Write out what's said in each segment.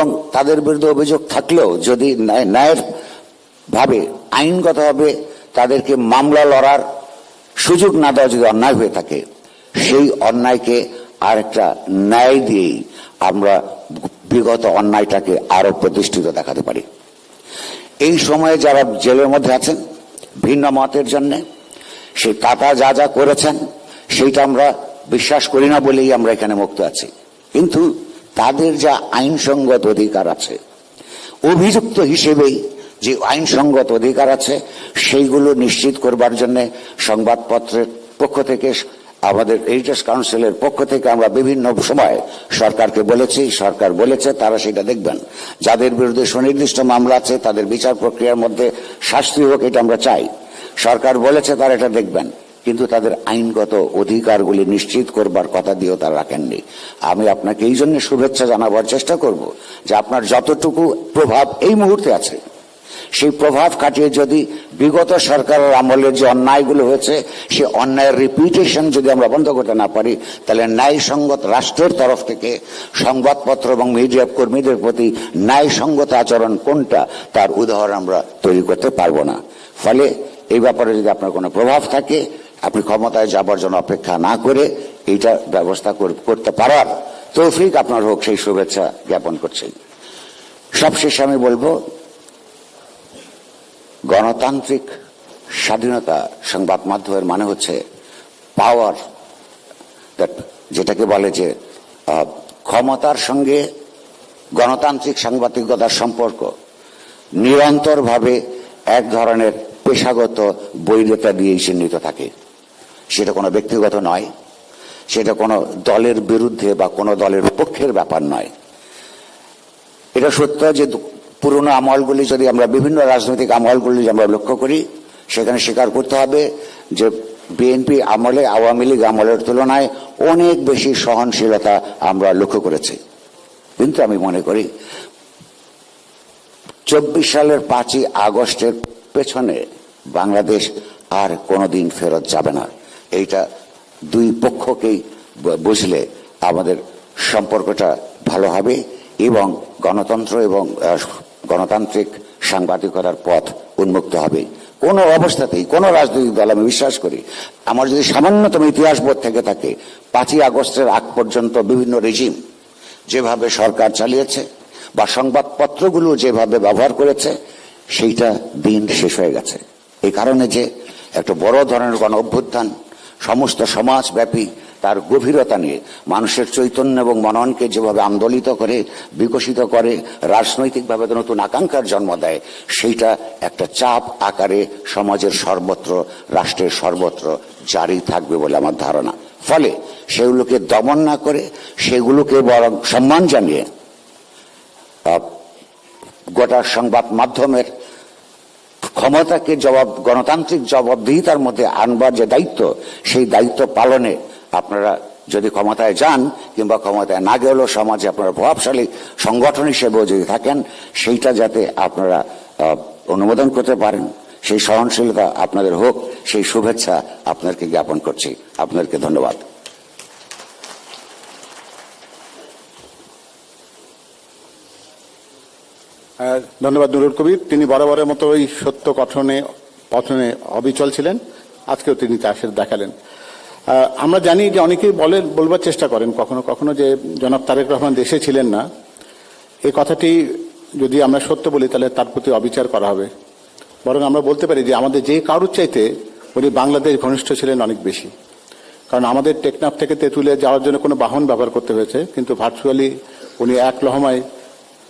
এবং তাদের বিরুদ্ধে অভিযোগ থাকলেও যদি ন্যায়ের ভাবে, আইনগতভাবে তাদেরকে মামলা লড়ার সুযোগ না দেওয়া যদি অন্যায় হয়ে থাকে, সেই অন্যায়কে আরেকটা ন্যায় দিয়েই আমরা বিগত অন্যায়টাকে আরও প্রতিষ্ঠিত দেখাতে পারি। এই সময়ে যারা জেলের মধ্যে আছেন, ভিন্ন মতের জন্য সেই কাকা যা যা করেছেন, সেইটা আমরা বিশ্বাস করি না বলেই আমরা এখানে মুক্ত আছি। কিন্তু তাদের যা আইনসঙ্গত অধিকার আছে। অভিযুক্ত হিসেবেই যে আইনসঙ্গত অধিকার আছে, সেইগুলো নিশ্চিত করবার জন্য সংবাদপত্রের পক্ষ থেকে, আমাদের এইচএস কাউন্সিলের পক্ষ থেকে আমরা বিভিন্ন সময় সরকারকে বলেছি, সরকার বলেছে, তারা সেটা দেখবেন। যাদের বিরুদ্ধে সুনির্দিষ্ট মামলা আছে, তাদের বিচার প্রক্রিয়ার মধ্যে শাস্তি হোক, এটা আমরা চাই। সরকার বলেছে, তারা এটা দেখবেন। কিন্তু তাদের আইনগত অধিকারগুলি নিশ্চিত করবার কথা দিয়েও তারা রাখেননি। আমি আপনাকে এই জন্য শুভেচ্ছা জানাবার চেষ্টা করব যে আপনার যতটুকু প্রভাব এই মুহূর্তে আছে, সেই প্রভাব কাটিয়ে যদি বিগত সরকারের আমলের যে অন্যায়গুলো হয়েছে, সে অন্যায়ের রিপিটেশন যদি আমরা বন্ধ করতে না পারি, তাহলে ন্যায়সঙ্গত রাষ্ট্রের তরফ থেকে সংবাদপত্র এবং মিডিয়া কর্মীদের প্রতি ন্যায়সঙ্গত আচরণ কোনটা, তার উদাহরণ আমরা তৈরি করতে পারব না। ফলে এই ব্যাপারে যদি আপনার কোনো প্রভাব থাকে আপনি ক্ষমতায় যাবার জন্য অপেক্ষা না করে এইটা ব্যবস্থা কর- করতে পারার তৌফিক আপনার হোক, সেই শুভেচ্ছা জ্ঞাপন করছি। সবশেষে আমি বলব, গণতান্ত্রিক স্বাধীনতা সংবাদ মাধ্যমের মানে হচ্ছে পাওয়ার যেটাকে বলে যে ক্ষমতার সঙ্গে গণতান্ত্রিক সাংবাদিকতার সম্পর্ক নিরন্তরভাবে এক ধরনের পেশাগত বৈধতা দিয়েই চিহ্নিত থাকে। সেটা কোনো ব্যক্তিগত নয়, সেটা কোনো দলের বিরুদ্ধে বা কোনো দলের পক্ষের ব্যাপার নয়। এটা সত্য যে পুরনো আমলগুলি যদি আমরা, বিভিন্ন রাজনৈতিক আমলগুলি আমরা লক্ষ্য করি, সেখানে স্বীকার করতে হবে যে বিএনপি আমলে, আওয়ামী লীগ আমলের তুলনায় অনেক বেশি সহনশীলতা আমরা লক্ষ্য করেছি। কিন্তু আমি মনে করি, চব্বিশ সালের পাঁচই আগস্টের পেছনে বাংলাদেশ আর কোনোদিন ফেরত যাবে না। এইটা দুই পক্ষকেই বুঝলে আমাদের সম্পর্কটা ভালো হবে এবং গণতন্ত্র এবং গণতান্ত্রিক সাংবাদিকতার পথ উন্মুক্ত হবে। কোনো অবস্থাতেই, কোনো রাজনৈতিক দল আমি বিশ্বাস করি, আমার যদি সামান্যতম ইতিহাস বোধ থেকে থাকে, পাঁচই আগস্টের আগ পর্যন্ত বিভিন্ন রেজিম যেভাবে সরকার চালিয়েছে বা সংবাদপত্রগুলো যেভাবে ব্যবহার করেছে, সেইটা দিন শেষ হয়ে গেছে। এই কারণে যে একটা বড় ধরনের গণ অভ্যুত্থান সমস্ত সমাজব্যাপী তার গভীরতা নিয়ে মানুষের চৈতন্য এবং মননকে যেভাবে আন্দোলিত করে, বিকশিত করে, রাজনৈতিকভাবে নতুন আকাঙ্ক্ষার জন্ম দেয়, সেইটা একটা চাপ আকারে সমাজের সর্বত্র, রাষ্ট্রের সর্বত্র জারি থাকবে বলে আমার ধারণা। ফলে সেগুলোকে দমন না করে, সেগুলোকে বরং সম্মান জানিয়ে গোটা সংবাদ মাধ্যমের ক্ষমতাকে জবাব, গণতান্ত্রিক জবাবদিহিতার মধ্যে আনবার যে দায়িত্ব, সেই দায়িত্ব পালনে আপনারা যদি ক্ষমতায় যান কিংবা ক্ষমতায় না গেলেও সমাজে আপনারা প্রভাবশালী সংগঠন হিসেবেও যদি থাকেন, সেইটা যাতে আপনারা অনুমোদন করতে পারেন, সেই সহনশীলতা আপনাদের হোক, সেই শুভেচ্ছা আপনাদেরকে জ্ঞাপন করছি। আপনাদেরকে ধন্যবাদ। ধন্যবাদ নুরুল কবির। তিনি বরাবরের মতো ওই সত্য কথনে, পথনে অবিচল ছিলেন। আজকেও তিনি তা দেখালেন। আমরা জানি যে অনেকেই বলেন বলবার চেষ্টা করেন কখনো কখনো যে জনাব তারেক রহমান দেশে ছিলেন না। এই কথাটি যদি আমরা সত্য বলি, তাহলে তার প্রতি অবিচার করা হবে। বরং আমরা বলতে পারি যে আমাদের যে কারুর চাইতে উনি বাংলাদেশ ঘনিষ্ঠ ছিলেন অনেক বেশি। কারণ আমাদের টেকনাফ থেকে তেঁতুলিয়া যাওয়ার জন্য কোনো বাহন ব্যবহার করতে হয়েছে, কিন্তু ভার্চুয়ালি উনি এক লহমায়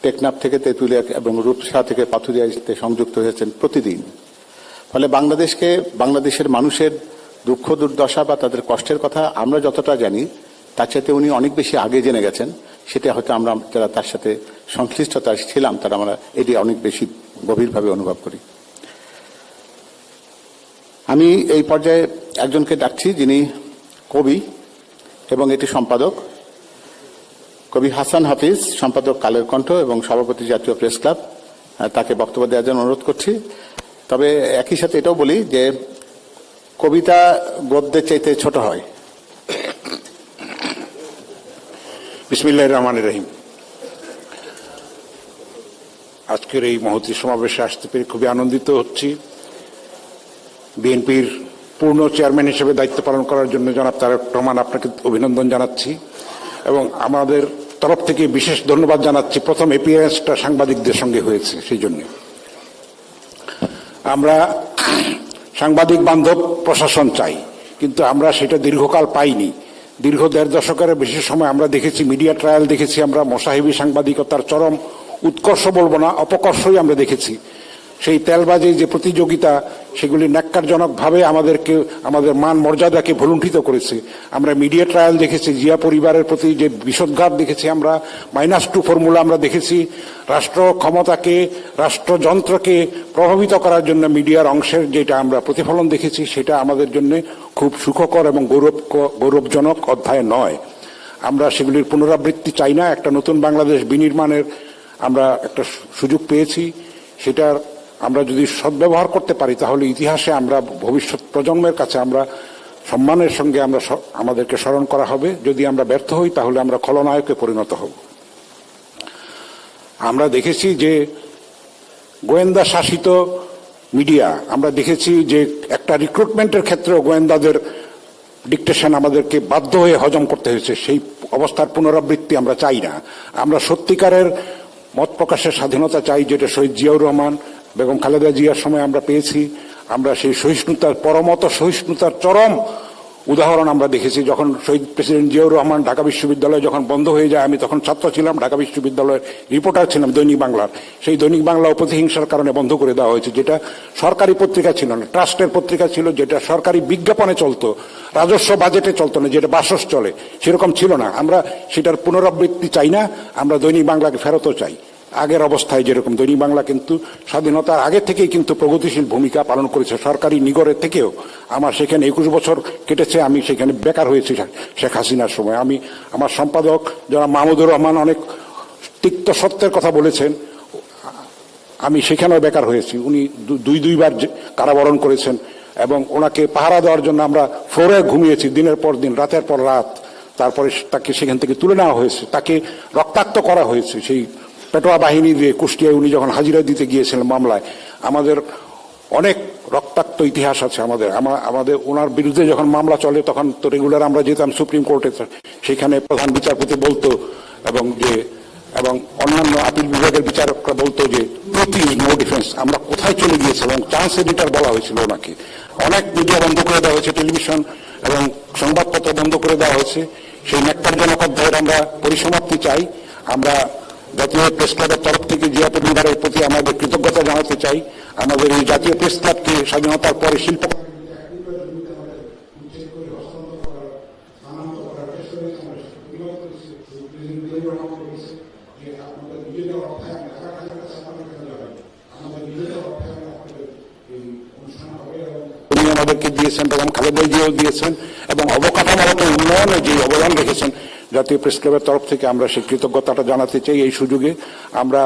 টেকনাফ থেকে তেঁতুলিয়া এবং রূপসা থেকে পাথুরিয়া যেতে সংযুক্ত হয়েছেন প্রতিদিন। ফলে বাংলাদেশকে, বাংলাদেশের মানুষের দুঃখ, দুর্দশা বা তাদের কষ্টের কথা আমরা যতটা জানি, তার সাথে উনি অনেক বেশি আগে জেনে গেছেন। সেটা হয়তো আমরা যারা তার সাথে সংশ্লিষ্টতা ছিলাম, তারা আমরা এটি অনেক বেশি গভীরভাবে অনুভব করি। আমি এই পর্যায়ে একজনকে ডাকছি, যিনি কবি এবং এটি সম্পাদক। কবি হাসান হাফিজ, সম্পাদক কালের কণ্ঠ এবং সভাপতি জাতীয় প্রেস ক্লাব তাকে বক্তব্য দেওয়ার জন্য অনুরোধ করছি। তবে একই সাথে এটাও বলি যে কবিতা গদ্যের চাইতে ছোট হয়। রহমান রহিম। আজকের এই মহতী সমাবেশে আসতে পেরে খুবই আনন্দিত হচ্ছি। বিএনপির পূর্ণ চেয়ারম্যান হিসেবে দায়িত্ব পালন করার জন্য জনাব তারেক রহমান আপনাকে অভিনন্দন জানাচ্ছি। এবং আমাদের তরফ থেকে বিশেষ ধন্যবাদ জানাচ্ছি। প্রথম এপিয়ারেন্সটা সাংবাদিকদের সঙ্গে হয়েছে সেই জন্য আমরা সাংবাদিক বান্ধব প্রশাসন চাই, কিন্তু আমরা সেটা দীর্ঘকাল পাইনি। দীর্ঘ দেড় দশকের বেশি সময় আমরা দেখেছি, মিডিয়া ট্রায়াল দেখেছি আমরা মশাহিবী সাংবাদিকতার চরম উৎকর্ষ বলব না, অপকর্ষই আমরা দেখেছি। সেই তেলবাজি যে প্রতিযোগিতা, সেগুলি ন্যাক্কারজনকভাবে আমাদেরকে, আমাদের মান মর্যাদাকে ভুলুণ্ঠিত করেছে। আমরা মিডিয়া ট্রায়াল দেখেছি, জিয়া পরিবারের প্রতি যে বিষোদ্ঘাত দেখেছি আমরা, মাইনাস টু ফর্মুলা আমরা দেখেছি, রাষ্ট্র ক্ষমতাকে, রাষ্ট্রযন্ত্রকে প্রভাবিত করার জন্য মিডিয়ার অংশের যেটা আমরা প্রতিফলন দেখেছি, সেটা আমাদের জন্য খুব সুখকর এবং গৌরব, গৌরবজনক অধ্যায় নয়। আমরা সেগুলির পুনরাবৃত্তি চাই না। একটা নতুন বাংলাদেশ বিনির্মাণের আমরা একটা সুযোগ পেয়েছি। সেটার আমরা যদি সদ্ব্যবহার করতে পারি, তাহলে ইতিহাসে আমরা, ভবিষ্যৎ প্রজন্মের কাছে আমরা সম্মানের সঙ্গে আমরা আমাদেরকে স্মরণ করা হবে। যদি আমরা ব্যর্থ হই, তাহলে আমরা খলনায়কে পরিণত হব। আমরা দেখেছি যে গোয়েন্দা শাসিত মিডিয়া, আমরা দেখেছি যে একটা রিক্রুটমেন্টের ক্ষেত্রেও গোয়েন্দাদের ডিকটেশন আমাদেরকে বাধ্য হয়ে হজম করতে হয়েছে। সেই অবস্থার পুনরাবৃত্তি আমরা চাই না। আমরা সত্যিকারের মত প্রকাশের স্বাধীনতা চাই, যেটা শহীদ জিয়াউর রহমান বেগম খালেদা জিয়ার সময় আমরা পেয়েছি। আমরা সেই সহিষ্ণুতার, পরমত সহিষ্ণুতার চরম উদাহরণ আমরা দেখেছি। যখন শহীদ প্রেসিডেন্ট জিয়াউর রহমান ঢাকা বিশ্ববিদ্যালয় যখন বন্ধ হয়ে যায়, আমি তখন ছাত্র ছিলাম, ঢাকা বিশ্ববিদ্যালয়ের রিপোর্টার ছিলাম দৈনিক বাংলার। সেই দৈনিক বাংলা প্রতিহিংসার কারণে বন্ধ করে দেওয়া হয়েছে, যেটা সরকারি পত্রিকা ছিল না, ট্রাস্টের পত্রিকা ছিল, যেটা সরকারি বিজ্ঞাপনে চলতো, রাজস্ব বাজেটে চলতো না, যেটা বাসস চলে, সেরকম ছিল না। আমরা সেটার পুনরাবৃত্তি চাই না, আমরা দৈনিক বাংলাকে ফেরতও চাই। আগের অবস্থায় যেরকম দৈনিক বাংলা কিন্তু স্বাধীনতার আগে থেকেই কিন্তু প্রগতিশীল ভূমিকা পালন করেছে সরকারি নিগরের থেকেও। আমার সেখানে একুশ বছর কেটেছে, আমি সেখানে বেকার হয়েছি শেখ হাসিনার সময়। আমি আমার সম্পাদক যারা মাহমুদুর রহমান অনেক তিক্ত সত্যের কথা বলেছেন, আমি সেখানেও বেকার হয়েছি। উনি দুই দুইবার কারাবরণ করেছেন এবং ওনাকে পাহারা দেওয়ার জন্য আমরা ফ্লোরে ঘুমিয়েছি দিনের পর দিন, রাতের পর রাত। তারপরে তাকে সেখান থেকে তুলে নেওয়া হয়েছে। তাকে রক্তাক্ত করা হয়েছে সেই পেটোয়া বাহিনী দিয়ে কুষ্টিয়ায় উনি যখন হাজিরা দিতে গিয়েছিলেন মামলায়, আমাদের অনেক রক্তাক্ত ইতিহাস আছে আমাদের। আমাদের ওনার বিরুদ্ধে যখন মামলা চলে, তখন তো রেগুলার আমরা যেতাম সুপ্রিম কোর্টে, সেখানে প্রধান বিচারপতি বলতো এবং যে, এবং অন্যান্য আপিল বিভাগের বিচারকরা বলতো যে, প্রতি নো ডিফেন্স আমরা কোথায় চলে গিয়েছি? এবং চান্স এডিটার বলা হয়েছিল ওনাকে। অনেক মিডিয়া বন্ধ করে দেওয়া হয়েছে, টেলিভিশন এবং সংবাদপত্র বন্ধ করে দেওয়া হয়েছে। সেই ন্যাক্কারজনক অধ্যায়ের আমরা পরিসমাপ্তি চাই। আমরা জাতীয় প্রেস ক্লাবের তরফ থেকে জিয়া পরিবারের প্রতি আমাদের কৃতজ্ঞতা জানাতে চাই, আমাদের এই জাতীয় প্রেস ক্লাবকে স্বাধীনতার পরে শিল্প আমাদেরকে দিয়েছেন এবং খালেদা জিয়াও দিয়েছেন, এবং অবকাঠামোগত উন্নয়নে যে অবদান রেখেছেন জাতীয় প্রেস ক্লাবের তরফ থেকে আমরা সেই কৃতজ্ঞতাটা জানাতে চাই এই সুযোগে। আমরা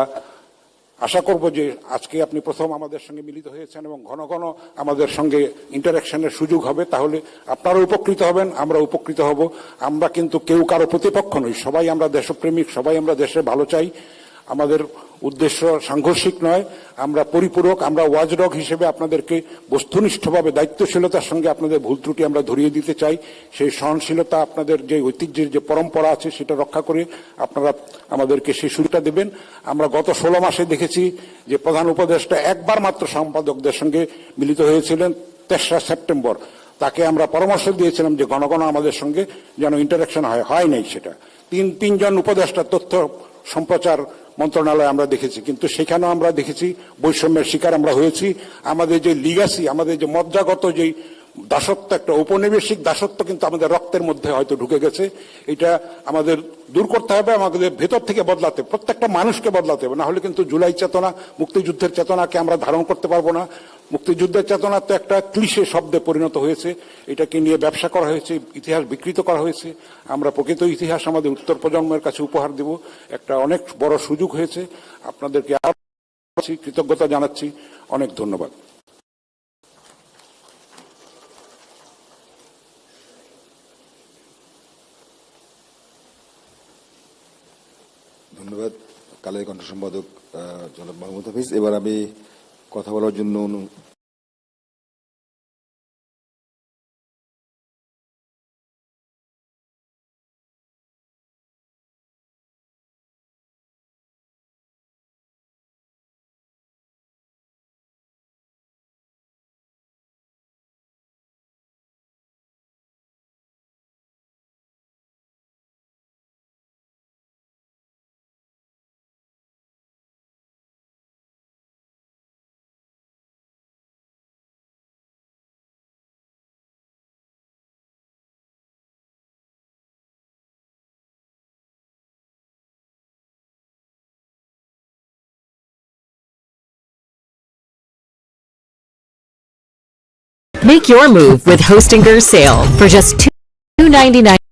আশা করব যে আজকে আপনি প্রথম আমাদের সঙ্গে মিলিত হয়েছেন এবং ঘন ঘন আমাদের সঙ্গে ইন্টারাকশনের সুযোগ হবে, তাহলে আপনারা উপকৃত হবেন, আমরা উপকৃত হব। আমরা কিন্তু কেউ কারও প্রতিপক্ষ নই, সবাই আমরা দেশপ্রেমিক, সবাই আমরা দেশে ভালো চাই। আমাদের উদ্দেশ্য সাংঘর্ষিক নয়, আমরা পরিপূরক, আমরা ওয়াজডগ হিসেবে আপনাদেরকে বস্তুনিষ্ঠভাবে, দায়িত্বশীলতার সঙ্গে আপনাদের ভুল ত্রুটি আমরা ধরিয়ে দিতে চাই। সেই সহনশীলতা আপনাদের যে ঐতিহ্যের যে পরম্পরা আছে সেটা রক্ষা করে আপনারা আমাদেরকে সেই সুযোগটা দেবেন। আমরা গত ষোলো মাসে দেখেছি যে প্রধান উপদেষ্টা একবার মাত্র সম্পাদকদের সঙ্গে মিলিত হয়েছিলেন তেসরা সেপ্টেম্বর। তাকে আমরা পরামর্শ দিয়েছিলাম যে ঘন ঘন আমাদের সঙ্গে যেন ইন্টারাকশন হয় হয় নাই সেটা। তিন, তিনজন উপদেষ্টা তথ্য সম্প্রচার মন্ত্রণালয় আমরা দেখেছি, কিন্তু সেখানেও আমরা দেখেছি বৈষম্যের শিকার আমরা হয়েছি। আমাদের যে লিগাসি আমাদের যে মজ্জাগত যে দাসত্ব, একটা ঔপনিবেশিক দাসত্ব কিন্তু আমাদের রক্তের মধ্যে হয়তো ঢুকে গেছে। এটা আমাদের দূর করতে হবে, আমাদের ভেতর থেকে বদলাতে, প্রত্যেকটা মানুষকে বদলাতে হবে। না হলে কিন্তু জুলাই চেতনা, মুক্তিযুদ্ধের চেতনাকে আমরা ধারণ করতে পারব না। মুক্তিযুদ্ধের চেতনা তো একটা ক্লিশে শব্দে পরিণত হয়েছে। এটাকে নিয়ে ব্যবসা করা হয়েছে, ইতিহাস বিকৃত করা হয়েছে। আমরা প্রকৃত ইতিহাস আমাদের উত্তর প্রজন্মের কাছে উপহার দেব। একটা অনেক বড় সুযোগ হয়েছে। আপনাদেরকে আরও কৃতজ্ঞতা জানাচ্ছি। অনেক ধন্যবাদ। ধন্যবাদ। কালের কণ্ঠ সম্পাদক জনাব মাহমুদ হাফিজ। এবার আমি কথা বলার জন্য Make your move with Hostinger Sale for just $2.99.